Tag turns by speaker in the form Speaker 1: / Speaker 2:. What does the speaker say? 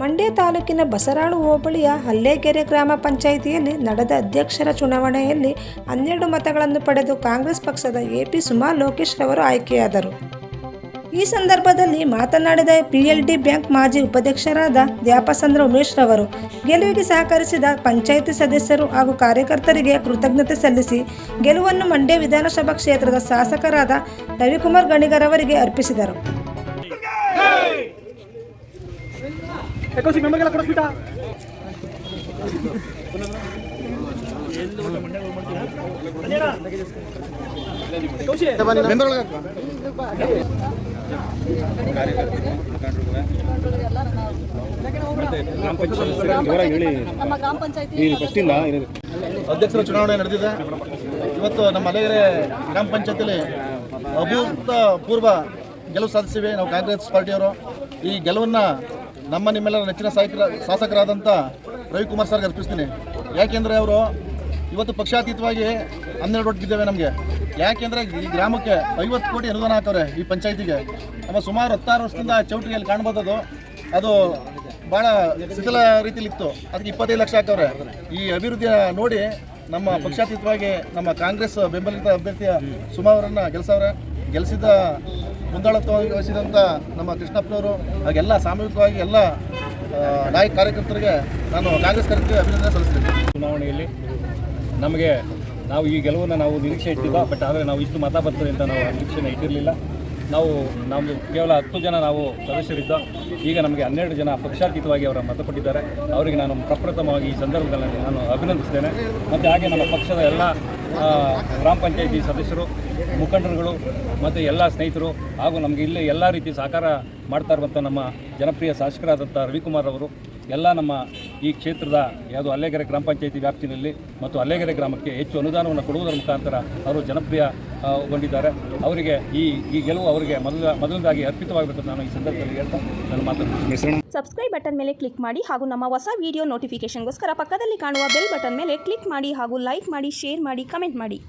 Speaker 1: ಮಂಡ್ಯ ತಾಲೂಕಿನ ಬಸರಾಳು ಹೋಬಳಿಯ ಹಲ್ಲೇಗೆರೆ ಗ್ರಾಮ ಪಂಚಾಯಿತಿಯಲ್ಲಿ ನಡೆದ ಅಧ್ಯಕ್ಷರ ಚುನಾವಣೆಯಲ್ಲಿ ಹನ್ನೆರಡು ಮತಗಳನ್ನು ಪಡೆದು ಕಾಂಗ್ರೆಸ್ ಪಕ್ಷದ ಎಪಿ ಸುಮಾ ಲೋಕೇಶ್ ರವರು ಆಯ್ಕೆಯಾದರು. ಈ ಸಂದರ್ಭದಲ್ಲಿ ಮಾತನಾಡಿದ ಪಿಎಲ್ಡಿ ಬ್ಯಾಂಕ್ ಮಾಜಿ ಉಪಾಧ್ಯಕ್ಷರಾದ ದ್ಯಾಪಸಂದ್ರ ಉಮೇಶ್ ರವರು, ಗೆಲುವಿಗೆ ಸಹಕರಿಸಿದ ಪಂಚಾಯಿತಿ ಸದಸ್ಯರು ಹಾಗೂ ಕಾರ್ಯಕರ್ತರಿಗೆ ಕೃತಜ್ಞತೆ ಸಲ್ಲಿಸಿ ಗೆಲುವನ್ನು ಮಂಡ್ಯ ವಿಧಾನಸಭಾ ಕ್ಷೇತ್ರದ ಶಾಸಕರಾದ ರವಿಕುಮಾರ್ ಗಣಿಗರವರಿಗೆ ಅರ್ಪಿಸಿದರು.
Speaker 2: ಎಕೋಸಿ ಮೆಂಬರ್ಗೆಲ್ಲ ಕೊಡಿಸ್ಬಿಟ್ಟ
Speaker 3: ನಮ್ಮ ಗ್ರಾಮ ಪಂಚಾಯತಿ
Speaker 2: ಅಧ್ಯಕ್ಷರ ಚುನಾವಣೆ ನಡೆದಿದೆ. ಇವತ್ತು ನಮ್ಮ ಅಲೆಗೆರೆ ಗ್ರಾಮ ಪಂಚಾಯತಿಯಲ್ಲಿ ಅಭೂತಪೂರ್ವ ಗೆಲುವು ಸಾಧಿಸಿವೆ. ನಾವು ಕಾಂಗ್ರೆಸ್ ಪಾರ್ಟಿಯವರು ಈ ಗೆಲುವನ್ನು ನಮ್ಮ ನಿಮ್ಮೆಲ್ಲರ ನೆಚ್ಚಿನ ಸಾಹಿತ್ಯ ಶಾಸಕರಾದಂಥ ರವಿಕುಮಾರ್ ಸರ್ಗೆ ಅರ್ಪಿಸ್ತೀನಿ. ಯಾಕೆಂದರೆ ಅವರು ಇವತ್ತು ಪಕ್ಷಾತೀತವಾಗಿ ಹನ್ನೆರಡು ಕೋಟಿ ಬಿದ್ದೇವೆ ನಮಗೆ. ಯಾಕೆಂದರೆ ಈ ಗ್ರಾಮಕ್ಕೆ ಐವತ್ತು ಕೋಟಿ ಅನುದಾನ ಹಾಕವ್ರೆ ಈ ಪಂಚಾಯತಿಗೆ. ನಮ್ಮ ಸುಮಾರು ಹತ್ತಾರು ವರ್ಷದಿಂದ ಚೌಟ್ರಿಯಲ್ಲಿ ಕಾಣ್ಬೋದದು. ಅದು ಭಾಳ ಶಿಥಿಲ ರೀತಿಯಲ್ಲಿ ಇತ್ತು ಅದಕ್ಕೆ ಇಪ್ಪತ್ತೈದು ಲಕ್ಷ ಹಾಕವ್ರೆ. ಈ ಅಭಿವೃದ್ಧಿಯ ನೋಡಿ ನಮ್ಮ ಪಕ್ಷಾತೀತವಾಗಿ ನಮ್ಮ ಕಾಂಗ್ರೆಸ್ ಬೆಂಬಲಿತ ಅಭ್ಯರ್ಥಿಯ ಸುಮಾ ಅವರನ್ನು ಗೆಲ್ಸವ್ರೆ. ಗೆಲ್ಲಿಸಿದ ಮುಂದಾಳತ್ವ ವಹಿಸಿದಂಥ ನಮ್ಮ ಕೃಷ್ಣಪ್ಪನವರು ಹಾಗೆಲ್ಲ ಸಾಮೂಹಿಕವಾಗಿ ಎಲ್ಲ ನಾಯಕ ಕಾರ್ಯಕರ್ತರಿಗೆ ನಾನು ಕಾಂಗ್ರೆಸ್ ಕಾರ್ಯಕರ್ತರಿಗೆ ಅಭಿನಂದನೆ ಸಲ್ಲಿಸ್ತೀನಿ.
Speaker 4: ಚುನಾವಣೆಯಲ್ಲಿ ನಮಗೆ ನಾವು ಈ ಗೆಲುವನ್ನು ನಾವು ನಿರೀಕ್ಷೆ ಇಟ್ಟಿಲ್ಲ ಬಟ್ ಆದರೆ ನಾವು ಇಷ್ಟು ಮತ ಬರ್ತದೆ ಅಂತ ನಾವು ನಿರೀಕ್ಷೆನ ಇಟ್ಟಿರಲಿಲ್ಲ. ನಾವು ನಮ್ಮದು ಕೇವಲ ಹತ್ತು ಜನ ನಾವು ಸದಸ್ಯರಿದ್ದ, ಈಗ ನಮಗೆ ಹನ್ನೆರಡು ಜನ ಪಕ್ಷಾತೀತವಾಗಿ ಅವರ ಮತ ಕೊಟ್ಟಿದ್ದಾರೆ. ಅವರಿಗೆ ನಾನು ಪ್ರಪ್ರಥಮವಾಗಿ ಈ ಸಂದರ್ಭದಲ್ಲಿ ನಾನು ಅಭಿನಂದಿಸ್ತೇನೆ. ಮತ್ತು ಹಾಗೆ ನಮ್ಮ ಪಕ್ಷದ ಎಲ್ಲ ಗ್ರಾಮ ಪಂಚಾಯಿತಿ ಸದಸ್ಯರು, ಮುಖಂಡರುಗಳು, ಮತ್ತು ಎಲ್ಲ ಸ್ನೇಹಿತರು ಹಾಗೂ ನಮಗೆ ಇಲ್ಲಿ ಎಲ್ಲ ರೀತಿ ಸಹಕಾರ ಮಾಡ್ತಾ ಇರುವಂಥ ನಮ್ಮ ಜನಪ್ರಿಯ ಶಾಸಕರಾದಂಥ ರವಿಕುಮಾರ್ ಅವರು ಎಲ್ಲ ನಮ್ಮ ಈ ಕ್ಷೇತ್ರದ ಯಾವುದು ಅಲ್ಲೇಗೆರೆ ಗ್ರಾಮ ಪಂಚಾಯಿತಿ ವ್ಯಾಪ್ತಿನಲ್ಲಿ ಮತ್ತು ಅಲ್ಲೇಗೆರೆ ಗ್ರಾಮಕ್ಕೆ ಹೆಚ್ಚು ಅನುದಾನವನ್ನು ಕೊಡುವುದರ ಮುಖಾಂತರ ಅವರು ಜನಪ್ರಿಯ ಗೊಂಡಿದ್ದಾರೆ. ಅವರಿಗೆ ಈ ಈ ಗೆಲುವು ಅವರಿಗೆ ಮೊದಲ ಮೊದಲದಾಗಿ ಅರ್ಪಿತವಾಗಬೇಕು ನಾನು ಈ ಸಂದರ್ಭದಲ್ಲಿ ಹೇಳ್ತಾ ನಾನು ಮಾತಾಡ್ತೀನಿ
Speaker 5: ಸಬ್ಸ್ಕ್ರೈಬ್ ಬಟನ್ ಮೇಲೆ ಕ್ಲಿಕ್ ಮಾಡಿ ಹಾಗೂ ನಮ್ಮ ಹೊಸ ವಿಡಿಯೋ ನೋಟಿಫಿಕೇಶನ್ಗೋಸ್ಕರ ಪಕ್ಕದಲ್ಲಿ ಕಾಣುವ ಬೆಲ್ ಬಟನ್ ಮೇಲೆ ಕ್ಲಿಕ್ ಮಾಡಿ ಹಾಗೂ ಲೈಕ್ ಮಾಡಿ ಶೇರ್ ಮಾಡಿ ಕಮೆಂಟ್ ಮಾಡಿ.